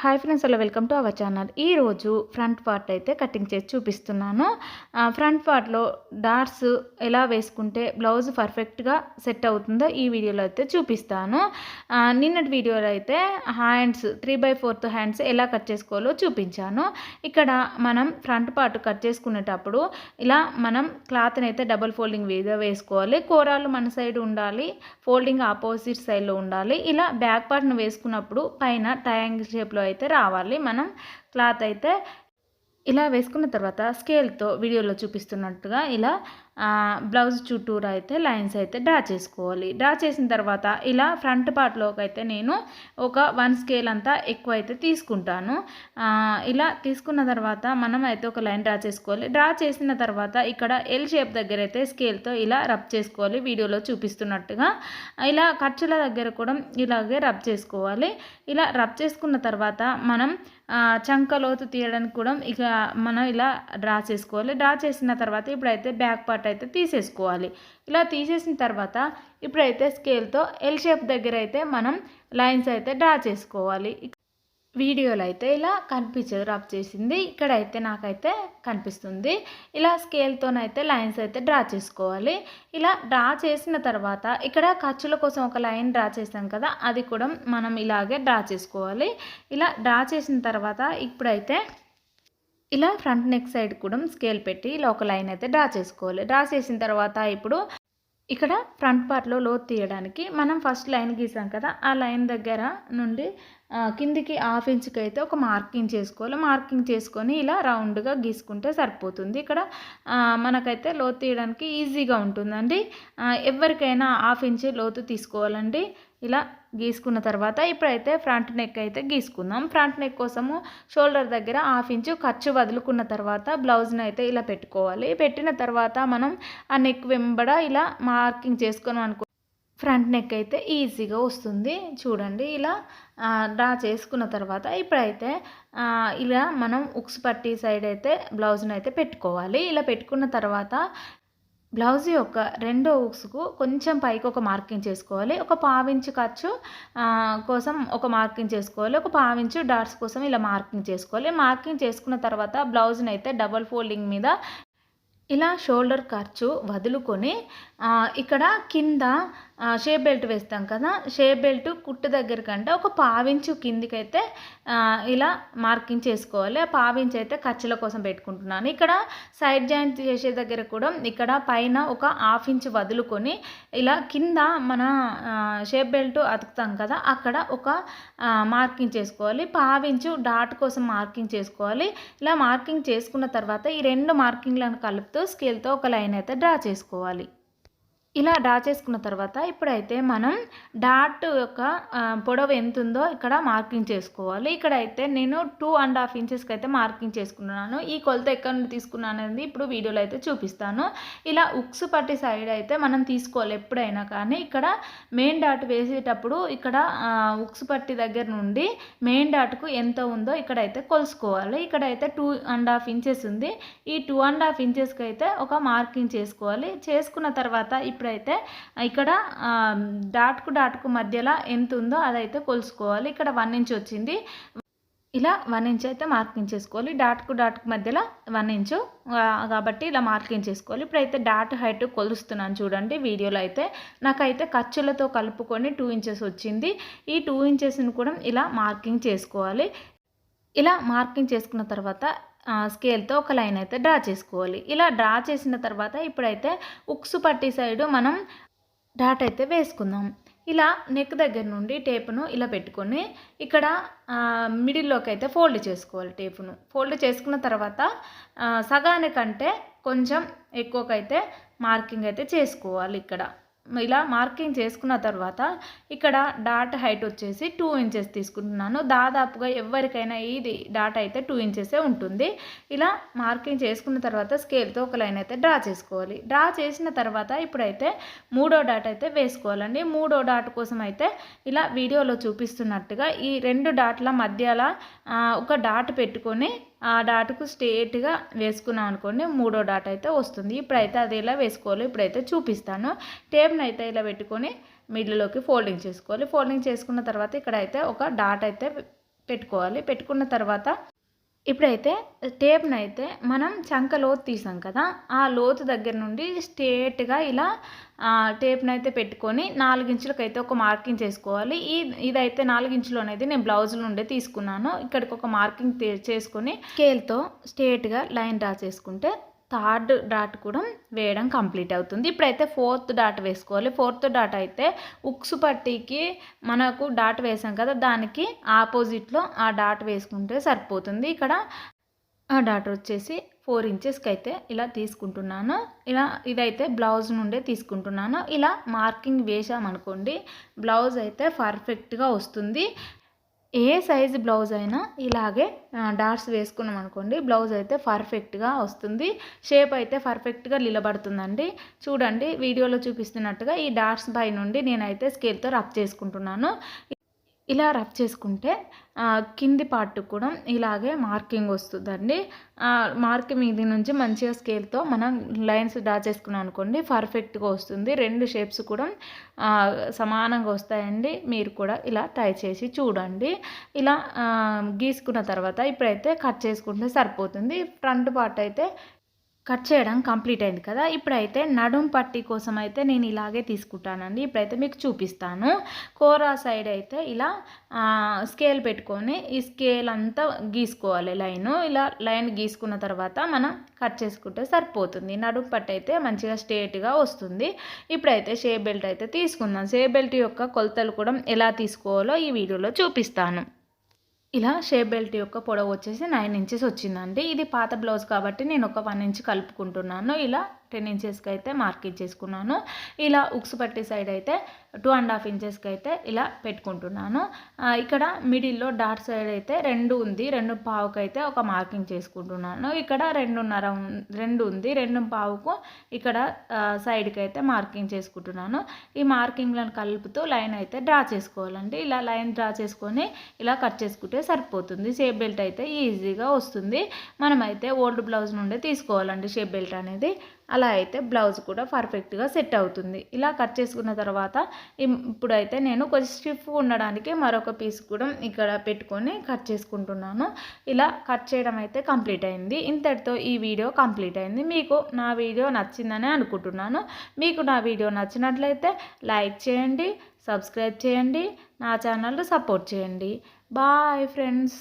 Hi friends hello welcome to our channel. ఈరోజు front part అయితే cutting చేసి చూపిస్తున్నాను. ఫ్రంట్ పార్ట్లో డాట్స్ ఎలా వేసుకుంటే బ్లౌజ్ పర్ఫెక్ట్గా సెట్ అవుతుందో ఈ వీడియోలో అయితే చూపిస్తాను. నిన్నటి వీడియోలో అయితే hands three by fourth hands ఎలా కట్ చేసుకోవాలో చూపించాను. ఇక్కడ మనం ఫ్రంట్ పార్ట్ కట్ చేసుకునేటప్పుడు ఇలా మనం క్లాత్ని అయితే డబుల్ ఫోల్డింగ్ మీద వేసుకోవాలి. కూరాలు మన సైడ్ ఉండాలి ఫోల్డింగ్ ఆపోజిట్ సైడ్లో ఉండాలి. ఇలా బ్యాక్ పార్ట్ను వేసుకున్నప్పుడు పైన ట్రయాంగిల్ షేప్లో అయితే రావాలి. మనం క్లాత్ అయితే ఇలా వేసుకున్న తర్వాత స్కేల్తో వీడియోలో చూపిస్తున్నట్టుగా ఇలా బ్లౌజ్ చుట్టూరా అయితే లైన్స్ అయితే డ్రా చేసుకోవాలి. డ్రా చేసిన తర్వాత ఇలా ఫ్రంట్ పార్ట్లోకి అయితే నేను ఒక వన్ స్కేల్ అంతా ఎక్కువ అయితే తీసుకుంటాను. ఇలా తీసుకున్న తర్వాత మనం అయితే ఒక లైన్ డ్రా చేసుకోవాలి. డ్రా చేసిన తర్వాత ఇక్కడ ఎల్ షేప్ దగ్గర అయితే స్కేల్తో ఇలా రబ్ చేసుకోవాలి. వీడియోలో చూపిస్తున్నట్టుగా. ఇలా ఖర్చుల దగ్గర కూడా ఇలాగే రబ్ చేసుకోవాలి. ఇలా రబ్ చేసుకున్న తర్వాత మనం చంకలోతు చంక లోతు తీయడానికి కూడా ఇక మనం ఇలా డ్రా చేసుకోవాలి. డ్రా చేసిన తర్వాత ఇప్పుడైతే బ్యాక్ పార్ట్ అయితే తీసేసుకోవాలి. ఇలా తీసేసిన తర్వాత ఇప్పుడైతే స్కేల్తో ఎల్ షేప్ దగ్గర అయితే మనం లైన్స్ అయితే డ్రా చేసుకోవాలి. వీడియోలో అయితే ఇలా కనిపించదు రబ్ చేసింది. ఇక్కడైతే నాకైతే కనిపిస్తుంది. ఇలా స్కేల్తోనైతే లైన్స్ అయితే డ్రా చేసుకోవాలి. ఇలా డ్రా చేసిన తర్వాత ఇక్కడ ఖర్చుల కోసం ఒక లైన్ డ్రా చేసాం కదా అది కూడా మనం ఇలాగే డ్రా చేసుకోవాలి. ఇలా డ్రా చేసిన తర్వాత ఇప్పుడైతే ఇలా ఫ్రంట్ నెక్ సైడ్ కూడా స్కేల్ పెట్టి ఇలా ఒక లైన్ అయితే డ్రా చేసుకోవాలి. డ్రా చేసిన తర్వాత ఇప్పుడు ఇక్కడ ఫ్రంట్ పార్ట్లో లోతు తీయడానికి మనం ఫస్ట్ లైన్ గీసాం కదా ఆ లైన్ దగ్గర నుండి కిందికి హాఫ్ ఇంచ్కి అయితే ఒక మార్కింగ్ చేసుకోవాలి. మార్కింగ్ చేసుకొని ఇలా రౌండ్గా గీసుకుంటే సరిపోతుంది. ఇక్కడ మనకైతే లోతు తీయడానికి ఈజీగా ఉంటుందండి. ఎవరికైనా హాఫ్ ఇంచ్ లోతు తీసుకోవాలండి. ఇలా గీసుకున్న తర్వాత ఇప్పుడైతే ఫ్రంట్ నెక్ అయితే గీసుకుందాం. ఫ్రంట్ నెక్ కోసము షోల్డర్ దగ్గర హాఫ్ ఇంచు ఖర్చు వదులుకున్న తర్వాత బ్లౌజ్ని అయితే ఇలా పెట్టుకోవాలి. పెట్టిన తర్వాత మనం ఆ నెక్ వెంబడ ఇలా మార్కింగ్ చేసుకొని అనుకో ఫ్రంట్ నెక్ అయితే ఈజీగా వస్తుంది. చూడండి ఇలా డ్రా చేసుకున్న తర్వాత ఇప్పుడైతే ఇలా మనం ఉక్స్ పట్టి సైడ్ అయితే బ్లౌజ్ని అయితే పెట్టుకోవాలి. ఇలా పెట్టుకున్న తర్వాత బ్లౌజ్ యొక్క రెండో ఉక్స్కు కొంచెం పైకి ఒక మార్కింగ్ చేసుకోవాలి. ఒక పావించు ఖర్చు కోసం ఒక మార్కింగ్ చేసుకోవాలి. ఒక పావించు డాట్స్ కోసం ఇలా మార్కింగ్ చేసుకోవాలి. మార్కింగ్ చేసుకున్న తర్వాత బ్లౌజ్ని అయితే డబల్ ఫోల్డింగ్ మీద ఇలా షోల్డర్ ఖర్చు వదులుకొని ఇక్కడ కింద షేప్ బెల్ట్ వేస్తాం కదా షేప్ బెల్ట్ కుట్టు దగ్గర కంటే ఒక పావించు కిందికైతే ఇలా మార్కింగ్ చేసుకోవాలి. ఆ పావించు అయితే ఖర్చుల కోసం పెట్టుకుంటున్నాను. ఇక్కడ సైడ్ జాయింట్ చేసే దగ్గర కూడా ఇక్కడ పైన ఒక హాఫ్ ఇంచ్ వదులుకొని ఇలా కింద మన షేప్ బెల్ట్ అతుకుతాం కదా అక్కడ ఒక మార్కింగ్ చేసుకోవాలి. పావించు డాట్ కోసం మార్కింగ్ చేసుకోవాలి. ఇలా మార్కింగ్ చేసుకున్న తర్వాత ఈ రెండు మార్కింగ్లను కలుపుతూ స్కేల్తో ఒక లైన్ అయితే డ్రా చేసుకోవాలి. ఇలా డ్రా చేసుకున్న తర్వాత ఇప్పుడైతే మనం డాట్ యొక్క పొడవు ఎంత ఉందో ఇక్కడ మార్కింగ్ చేసుకోవాలి. ఇక్కడ అయితే నేను టూ అండ్ హాఫ్ ఇంచెస్కి అయితే మార్కింగ్ చేసుకున్నాను. ఈ కొలత ఎక్కడ నుండి తీసుకున్నాను అనేది ఇప్పుడు వీడియోలో అయితే చూపిస్తాను. ఇలా ఉక్స్ పట్టి సైడ్ అయితే మనం తీసుకోవాలి ఎప్పుడైనా కానీ. ఇక్కడ మెయిన్ డాట్ వేసేటప్పుడు ఇక్కడ ఉక్స్ పట్టి దగ్గర నుండి మెయిన్ డాట్కు ఎంత ఉందో ఇక్కడైతే కొలుసుకోవాలి. ఇక్కడైతే టూ అండ్ హాఫ్ ఇంచెస్ ఉంది. ఈ టూ అండ్ హాఫ్ ఇంచెస్కి అయితే ఒక మార్కింగ్ చేసుకోవాలి. చేసుకున్న తర్వాత ఇప్పుడైతే ఇక్కడ డాట్కు డాట్కు మధ్యలో ఎంత ఉందో అదైతే కొలుసుకోవాలి. ఇక్కడ వన్ ఇంచ్ వచ్చింది. ఇలా వన్ ఇంచ్ అయితే మార్కింగ్ చేసుకోవాలి డాట్కు డాట్కు మధ్యలో వన్ ఇంచు కాబట్టి ఇలా మార్కింగ్ చేసుకోవాలి ఇప్పుడైతే డాట్ హైట్ కొలుస్తున్నాను చూడండి వీడియోలో అయితే. నాకైతే ఖర్చులతో కలుపుకొని టూ ఇంచెస్ వచ్చింది. ఈ టూ ఇంచెస్ని కూడా ఇలా మార్కింగ్ చేసుకోవాలి. ఇలా మార్కింగ్ చేసుకున్న తర్వాత స్కేల్తో ఒక లైన్ అయితే డ్రా చేసుకోవాలి. ఇలా డ్రా చేసిన తర్వాత ఇప్పుడైతే ఉక్సు పట్టి సైడు మనం డాట్ అయితే వేసుకుందాం. ఇలా నెక్ దగ్గర నుండి టేపును ఇలా పెట్టుకొని ఇక్కడ మిడిల్లోకి అయితే ఫోల్డ్ చేసుకోవాలి టేపును ఫోల్డ్ చేసుకున్న తర్వాత సగానికంటే కొంచెం ఎక్కువకైతే మార్కింగ్ అయితే చేసుకోవాలి ఇక్కడ. ఇలా మార్కింగ్ చేసుకున్న తర్వాత ఇక్కడ డాట్ హైట్ వచ్చేసి టూ ఇంచెస్ తీసుకుంటున్నాను దాదాపుగా ఎవరికైనా ఇది డాట్ అయితే టూ ఇంచెసే ఉంటుంది. ఇలా మార్కింగ్ చేసుకున్న తర్వాత స్కేల్తో ఒక లైన్ అయితే డ్రా చేసుకోవాలి. డ్రా చేసిన తర్వాత ఇప్పుడైతే మూడో డాట్ అయితే వేసుకోవాలండి. మూడో డాట్ కోసం అయితే ఇలా వీడియోలో చూపిస్తున్నట్టుగా ఈ రెండు డాట్ల మధ్యలో ఒక డాట్ పెట్టుకొని ఆ డాట్కు స్ట్రేట్గా వేసుకున్నాం అనుకోండి మూడో డాట్ అయితే వస్తుంది. ఇప్పుడైతే అది ఎలా వేసుకోవాలో ఇప్పుడైతే చూపిస్తాను. టేప్ని అయితే ఇలా పెట్టుకొని మిడిల్లోకి ఫోల్డింగ్ చేసుకోవాలి. ఫోల్డింగ్ చేసుకున్న తర్వాత ఇక్కడ అయితే ఒక డాట్ అయితే పెట్టుకోవాలి. పెట్టుకున్న తర్వాత ఇప్పుడైతే టేప్ని అయితే మనం చంక లోతు తీసాం కదా ఆ లోతు దగ్గర నుండి స్ట్రేట్గా ఇలా టేప్ని అయితే పెట్టుకొని నాలుగించులకు అయితే ఒక మార్కింగ్ చేసుకోవాలి. ఈ ఇదైతే నాలుగించులు అనేది నేను బ్లౌజుల ఉండే తీసుకున్నాను. ఇక్కడికి ఒక మార్కింగ్ చేసుకొని స్కేల్తో స్ట్రేట్గా లైన్ డ్రా చేసుకుంటే థర్డ్ డాట్ కూడా వేయడం కంప్లీట్ అవుతుంది. ఇప్పుడైతే ఫోర్త్ డాట్ వేసుకోవాలి. ఫోర్త్ డాట్ అయితే ఉక్స్ పట్టీకి మనకు డాట్ వేసాం కదా దానికి ఆపోజిట్లో ఆ డాట్ వేసుకుంటే సరిపోతుంది. ఇక్కడ ఆ డాట్ వచ్చేసి ఫోర్ ఇంచెస్కి అయితే ఇలా తీసుకుంటున్నాను. ఇలా ఇదైతే బ్లౌజ్ నుండే తీసుకుంటున్నాను. ఇలా మార్కింగ్ వేసామనుకోండి బ్లౌజ్ అయితే పర్ఫెక్ట్గా వస్తుంది. ఏ సైజు బ్లౌజ్ అయినా ఇలాగే డాట్స్ వేసుకున్నాం అనుకోండి బ్లౌజ్ అయితే పర్ఫెక్ట్గా వస్తుంది. షేప్ అయితే పర్ఫెక్ట్గా నిలబడుతుందండి. చూడండి వీడియోలో చూపిస్తున్నట్టుగా ఈ డాట్స్ పై నుండి నేనైతే స్కేల్తో రప్ చేసుకుంటున్నాను. ఇలా రబ్ చేసుకుంటే కింది పార్ట్ కూడా ఇలాగే మార్కింగ్ వస్తుందండి. మార్కింగ్ ఇది నుంచి మంచిగా స్కేల్తో మనం లైన్స్ డ్రా చేసుకున్నాం అనుకోండి పర్ఫెక్ట్గా వస్తుంది. రెండు షేప్స్ కూడా సమానంగా వస్తాయండి. మీరు కూడా ఇలా ట్రై చేసి చూడండి. ఇలా గీసుకున్న తర్వాత ఇప్పుడైతే కట్ చేసుకుంటే సరిపోతుంది. ఫ్రంట్ పార్ట్ అయితే కట్ చేయడం కంప్లీట్ అయింది కదా. ఇప్పుడైతే నడుం పట్టి కోసం అయితే నేను ఇలాగే తీసుకుంటానండి. ఇప్పుడైతే మీకు చూపిస్తాను. కోరా సైడ్ అయితే ఇలా స్కేల్ పెట్టుకొని ఈ స్కేల్ అంతా గీసుకోవాలి లైన్. ఇలా లైన్ గీసుకున్న తర్వాత మనం కట్ చేసుకుంటే సరిపోతుంది. నడుం పట్టి అయితే మంచిగా స్ట్రేట్గా వస్తుంది. ఇప్పుడైతే షే బెల్ట్ అయితే తీసుకుందాం. షే బెల్ట్ యొక్క కొలతలు కూడా ఎలా తీసుకోవాలో ఈ వీడియోలో చూపిస్తాను. ఇలా షేప్ బెల్ట్ యొక్క పొడవు వచ్చేసి నైన్ ఇంచెస్ వచ్చిందండి. ఇది పాత బ్లౌజ్ కాబట్టి నేను ఒక వన్ ఇంచ్ కలుపుకుంటున్నాను. ఇలా టెన్ ఇంచెస్కి అయితే మార్కింగ్ చేసుకున్నాను ఇలా ఉక్స్ పట్టి సైడ్ అయితే టూ అండ్ హాఫ్ ఇంచెస్కి అయితే ఇలా పెట్టుకుంటున్నాను. ఇక్కడ మిడిల్లో డాట్ సైడ్ అయితే రెండు ఉంది రెండు పావుకైతే అయితే ఒక మార్కింగ్ చేసుకుంటున్నాను. ఇక్కడ రెండున్నర రెండు ఉంది రెండు పావుకు ఇక్కడ సైడ్కి అయితే మార్కింగ్ చేసుకుంటున్నాను. ఈ మార్కింగ్లను కలుపుతూ లైన్ అయితే డ్రా చేసుకోవాలండి. ఇలా లైన్ డ్రా చేసుకొని ఇలా కట్ చేసుకుంటే సరిపోతుంది. షేప్ బెల్ట్ అయితే ఈజీగా వస్తుంది. మనమైతే ఓల్డ్ బ్లౌజ్ నుండే తీసుకోవాలండి షేప్ బెల్ట్ అనేది. అలా అయితే బ్లౌజ్ కూడా పర్ఫెక్ట్గా సెట్ అవుతుంది. ఇలా కట్ చేసుకున్న తర్వాత ఇప్పుడైతే నేను కొంచెం స్టిఫ్ ఉండడానికి మరొక పీస్ కూడా ఇక్కడ పెట్టుకొని కట్ చేసుకుంటున్నాను. ఇలా కట్ చేయడం అయితే కంప్లీట్ అయింది. ఇంతటితో ఈ వీడియో కంప్లీట్ అయింది. మీకు నా వీడియో నచ్చిందని అనుకుంటున్నాను. మీకు నా వీడియో నచ్చినట్లయితే లైక్ చేయండి సబ్స్క్రైబ్ చేయండి నా ఛానల్ సపోర్ట్ చేయండి. Bye friends.